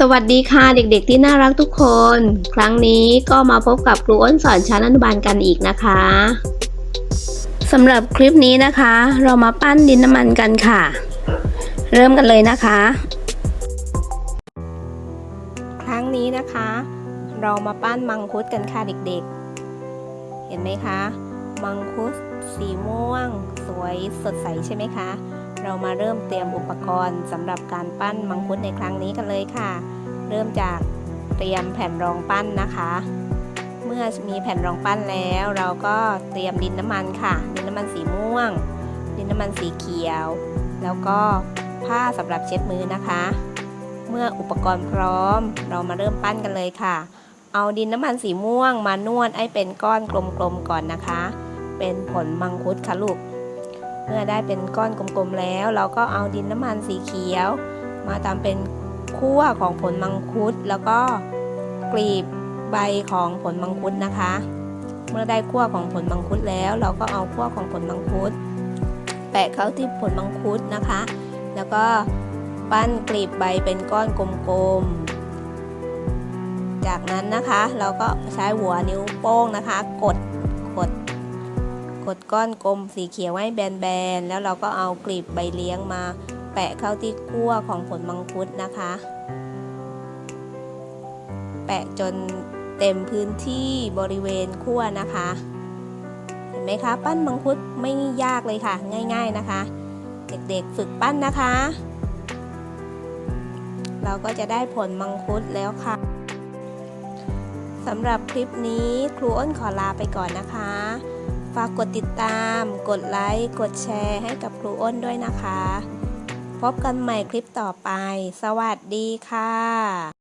สวัสดีค่ะเด็กๆที่น่ารักทุกคน ครั้งนี้ก็มาพบกับครูอ้นสอนชั้นอนุบาลกันอีกนะคะสำหรับคลิปนี้นะคะ เรามาปั้นดินน้ำมันกันค่ะ เริ่มกันเลยนะคะ ครั้งนี้นะคะ เรามาปั้นมังคุดกันค่ะเด็กๆ เห็นไหมคะ มังคุดสีม่วง สวยสดใสใช่ไหมคะ เรามาเริ่มเตรียมอุปกรณ์สำหรับการปั้นมังคุดในครั้งนี้กันเลยค่ะ เริ่มจากเตรียมแผ่นรองปั้นนะคะ เมื่อมีแผ่นรองปั้นแล้ว เราก็เตรียมดินน้ำมันค่ะ ดินน้ำมันสีม่วง ดินน้ำมันสีเขียว แล้วก็ผ้าสำหรับเช็ดมือนะคะ เมื่ออุปกรณ์พร้อม เรามาเริ่มปั้นกันเลยค่ะ เอาดินน้ำมันสีม่วงมานวดให้เป็นก้อนกลมๆก่อนนะคะ เป็นผลมังคุดค่ะลูก เมื่อได้เป็นก้อนกลมๆแล้ว เราก็เอาดินน้ำมันสีเขียว มาทำเป็นคั่วของผลมังคุด แล้วก็กลีบใบของผลมังคุดนะคะ เมื่อได้คั่วของผลมังคุดแล้ว เราก็เอาคั่วของผลมังคุด แปะเข้าที่ผลมังคุดนะคะ แล้วก็ปั้นกลีบใบเป็นก้อนกลมๆ จากนั้นนะคะ เราก็ใช้หัวนิ้วโป้งนะคะ กดกด กดก้อนกลมสีเขียวให้แบนๆ แล้วเราก็เอากลีบใบเลี้ยงมา แปะเข้าที่ขั้วของผลมังคุดนะคะ แปะจนเต็มพื้นที่บริเวณขั้วนะคะ เห็นไหมคะ ปั้นมังคุดไม่ยากเลยค่ะ ง่าย ๆนะคะ เด็กๆฝึกปั้นนะคะ เราก็จะได้ผลมังคุดแล้วค่ะสำหรับคลิปนี้ครูอ้นขอลาไปก่อนนะคะ ฝากกดติดตาม กดไลค์ กดแชร์ให้กับครูอ้นด้วยนะคะ พบกันใหม่คลิปต่อไป สวัสดีค่ะ